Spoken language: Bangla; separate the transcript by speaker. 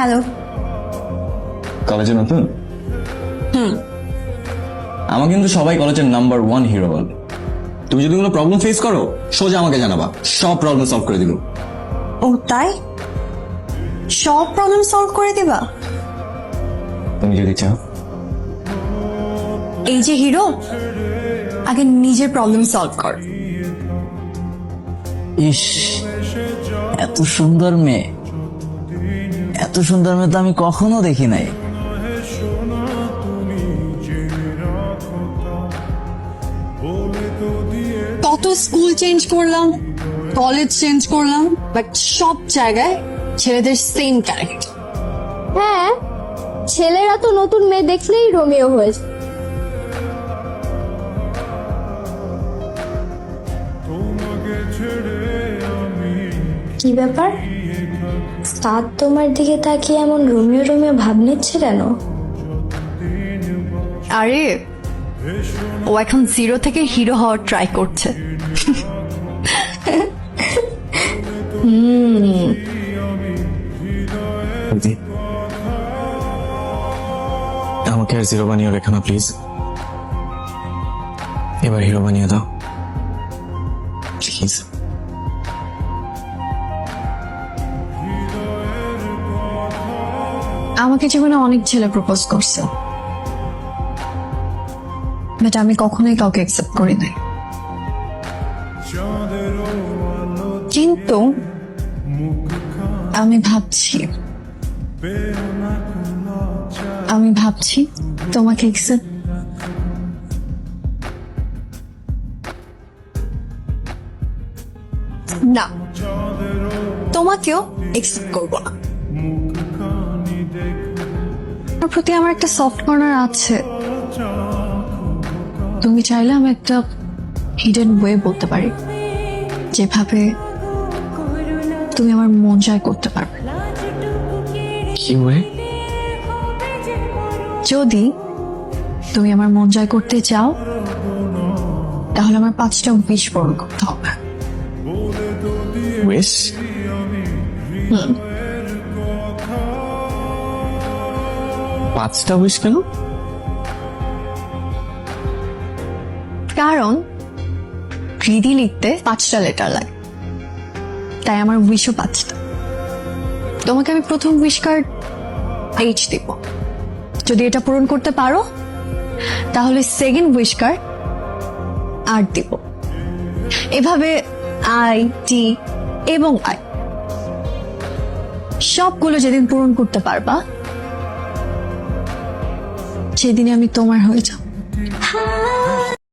Speaker 1: হ্যালো।
Speaker 2: কলেজে নতুন? আমার কিন্তু সবাই কলেজের নাম্বার ওয়ান হিরো বলে। তুমি যদি কোনো প্রবলেম ফেস করো সোজা আমাকে জানাবা। সব প্রবলেম সলভ করে দিব
Speaker 1: ও তাই? সব প্রবলেম সলভ করে দিবা?
Speaker 2: তুমি যদি চাও।
Speaker 1: এই যে হিরো আগে নিজের প্রবলেম সলভ কর।
Speaker 3: ইস এত সুন্দর মেয়ে। এত সুন্দর মেয়ে তো আমি কখনো দেখি নাই।
Speaker 1: কত স্কুল চেঞ্জ করলাম কলেজ চেঞ্জ করলাম বাট সব জায়গায় ছেলেদের সেম ক্যারেক্টার
Speaker 4: হ্যাঁ ছেলেরা তো নতুন মেয়ে দেখলেই রোমিও হয়েছে কি ব্যাপার? স্টার তোমার দিকে তাকিয়ে এমন রোমিও রোমিও ভাব নিচ্ছে কেন?
Speaker 1: আরে ও এখন জিরো থেকে হিরো হওয়ার ট্রাই করছে।
Speaker 2: আমাকে আর জিরো বানিয়ে রেখো না প্লিজ এবার হিরো বানিয়ে দাও। প্লিজ
Speaker 1: আমাকে জীবনে অনেক ছেলে প্রপোজ করছে। বাট আমি কখনোই কাউকে অ্যাকসেপ্ট করি নাই। কিন্তু আমি ভাবছি আমি ভাবছি তোমাকে অ্যাকসেপ্ট না, তোমাকেও অ্যাকসেপ্ট করব না। প্রতি আমার একটা সফট কর্নার আছে। তুমি চাইলে আমি একটা হিডেন ওয়ে বলতে পারি যেভাবে তুমি আমার মন জয় করতে পারবে।
Speaker 2: কি ওয়ে
Speaker 1: যদি তুমি আমার মন জয় করতে চাও তাহলে আমার পাঁচটা উইশ পূরণ করতে হবে।
Speaker 2: উইশ পাঁচটা উইশ কেন?
Speaker 1: কারণ হৃদি লিখতে পাঁচটা লেটার লাগে। তাই আমার উইশও পাঁচটা। তোমাকে আমি প্রথম উইশ কার্ড এইচ দিব। যদি এটা পূরণ করতে পারো, তাহলে সেকেন্ড উইশ কার্ড আট দিব। এভাবে আই টি এবং আই সবগুলো যেদিন পূরণ করতে পারবা সেদিনে আমি তোমার হয়ে যাব।